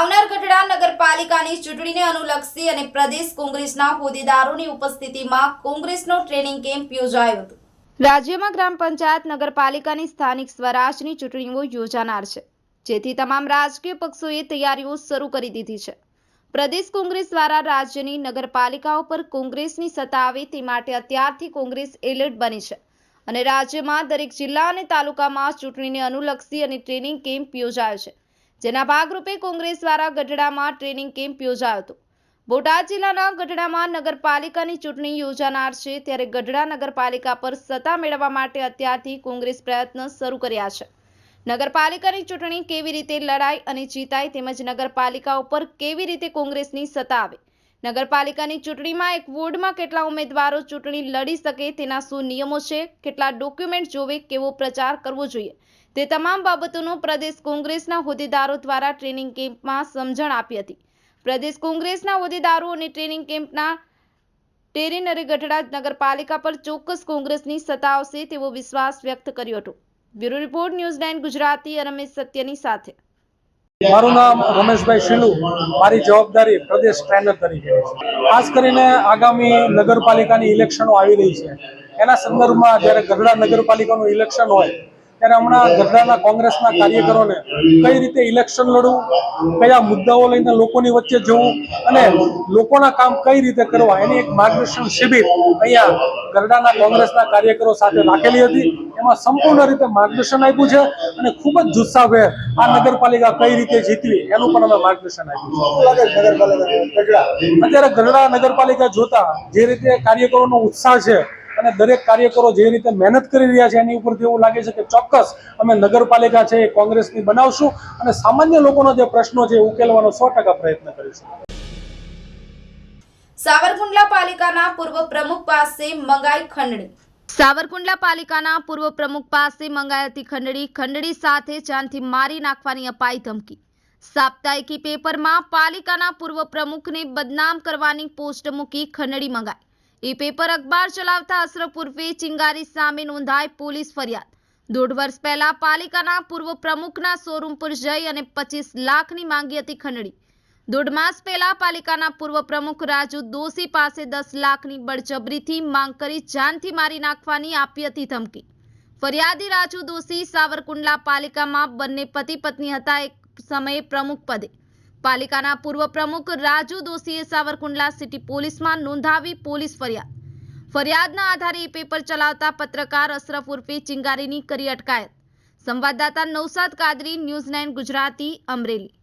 આવનાર ગઢડા નગરપાલિકાની ચૂંટણીને અનુલક્ષી અને પ્રદેશ કોંગ્રેસના હોદ્દેદારોની ઉપસ્થિતિમાં કોંગ્રેસનો ટ્રેનિંગ કેમ્પ યોજાયો હતો. રાજ્યમાં ગ્રામ પંચાયત, નગરપાલિકાની સ્થાનિક સ્વરાજની ચૂંટણીઓ યોજાનાર છે, જેથી તમામ રાજકીય પક્ષોએ તૈયારીઓ શરૂ કરી દીધી છે. પ્રદેશ કોંગ્રેસ દ્વારા રાજ્યની નગરપાલિકાઓ પર કોંગ્રેસની સત્તા આવે તે માટે અત્યારથી કોંગ્રેસ એલર્ટ બની છે અને રાજ્યમાં દરેક જિલ્લા અને તાલુકામાં ચૂંટણીને અનુલક્ષી અને ટ્રેનિંગ કેમ્પ યોજાયો છે. જેના ભાગરૂપે કોંગ્રેસ દ્વારા ગઢડામાં ટ્રેનિંગ કેમ્પ યોજાયો હતો. બોટાદ જિલ્લાના ગઢડામાં નગરપાલિકાની ચૂંટણી યોજાનાર છે, ત્યારે ગઢડા નગરપાલિકા પર સત્તા મેળવવા માટે અત્યારથી કોંગ્રેસ પ્રયત્ન શરૂ કર્યા છે. નગરપાલિકાની ચૂંટણી કેવી રીતે લડાઈ અને જીતાય તેમજ નગરપાલિકા ઉપર કેવી રીતે કોંગ્રેસની સત્તા આવે? નગરપાલિકાની ચૂંટણીમાં એક વોર્ડમાં કેટલા ઉમેદવારો ચૂંટણી લડી શકે તેના શું નિયમો છે? કેટલા ડોક્યુમેન્ટ જોવે, કેવો પ્રચાર કરવો જોઈએ? તે તમામ બાબતોનું પ્રદેશ કોંગ્રેસના હોદ્દેદારો દ્વારા ટ્રેનિંગ કેમ્પમાં સમજણ આપી હતી. પ્રદેશ કોંગ્રેસના હોદ્દેદારો અને ટ્રેનિંગ કેમ્પના ટેરીનરે ગઢડા નગરપાલિકા પર ચોક્કસ કોંગ્રેસની સત્તા આવશે તેવો વિશ્વાસ વ્યક્ત કર્યો હતો. Bureau report, news nine Gujarati, Ramesh સત્યની સાથે. મારું નામ રમેશભાઈ શિલુ મારી જવાબદારી પ્રદેશ ટ્રેનર તરીકે ખાસ કરીને આગામી નગરપાલિકાની ઇલેક્શનો આવી રહી છે. એના સંદર્ભમાં જ્યારે ગઢડા નગરપાલિકાનું ઇલેક્શન હોય ત્યારે હમણાં ગઢડાના કોંગ્રેસના કાર્યકરોને કઈ રીતે ઇલેક્શન લડવું, કયા મુદ્દાઓ લઈને લોકોની વચ્ચે જવું અને લોકોના કામ કઈ રીતે કરવા એની એક માર્ગદર્શન શિબિર અહીંયા ગઢડાના કોંગ્રેસના કાર્યકરો સાથે રાખેલી હતી. એમાં સંપૂર્ણ રીતે માર્ગદર્શન આપ્યું છે અને ખૂબ જ જુસ્સાભેર આ નગરપાલિકા કઈ રીતે જીતવી એનું પણ અમે માર્ગદર્શન આપ્યું અત્યારે ગઢડા નગરપાલિકા જોતા જે રીતે કાર્યકરોનો ઉત્સાહ છે અને દરેક કાર્યકરો જે રીતે મહેનત કરી રહ્યા છે એની ઉપરથી એવું લાગે છે કે ચોક્કસ અમે નગરપાલિકા છે એ કોંગ્રેસની બનાવશું અને સામાન્ય લોકોનો જે પ્રશ્નો છે ઉકેલવાનો સો પ્રયત્ન કરીશું. સાવરકુંડલા પાલિકાના પૂર્વ પ્રમુખ પાસે મંગાઈ ખંડણી. સાવરકુંડલા પાલિકાના પૂર્વ પ્રમુખ પાસે મંગાઈ હતી ખંડણી. ખંડણી સાથે જાનથી મારી નાખવાની અપાઈ ધમકી. સાપ્તાહિકી પેપરમાં પાલિકાના પૂર્વ પ્રમુખને બદનામ કરવાની પોસ્ટ મૂકી ખંડણી મંગાઈ. એ પેપર અખબાર ચલાવતા ઉર્ફે ચિંગારી સામે નોંધાઈ પોલીસ ફરિયાદ. દોઢ વર્ષ પહેલા પાલિકાના પૂર્વ પ્રમુખના શોરૂમ પર જઈ અને પચીસ લાખની માંગી હતી ખંડણી. દોઢ માસ પહેલા પાલિકાના પૂર્વ પ્રમુખ રાજુ દોશી પાસે દસ લાખની બળજબરીથી માંગ કરી જાનથી મારી નાખવાની આપી હતી ધમકી. ફરિયાદી રાજુ દોશી સાવરકુંડલા પાલિકામાં બંને પતિ પત્ની હતા. એક સમયે પ્રમુખ પદે પાલિકાના પૂર્વ પ્રમુખ રાજુ દોશીએ સાવરકુંડલા સિટી પોલીસમાં નોંધાવી પોલીસ ફરિયાદ. ફરિયાદના આધારે પેપર ચલાવતા પત્રકાર અશરફ ઉર્ફે ચિંગારીની કરી અટકાયત. સંવાદદાતા નૌસાદ કાદરી, ન્યૂઝ નાઇન ગુજરાતી, અમરેલી.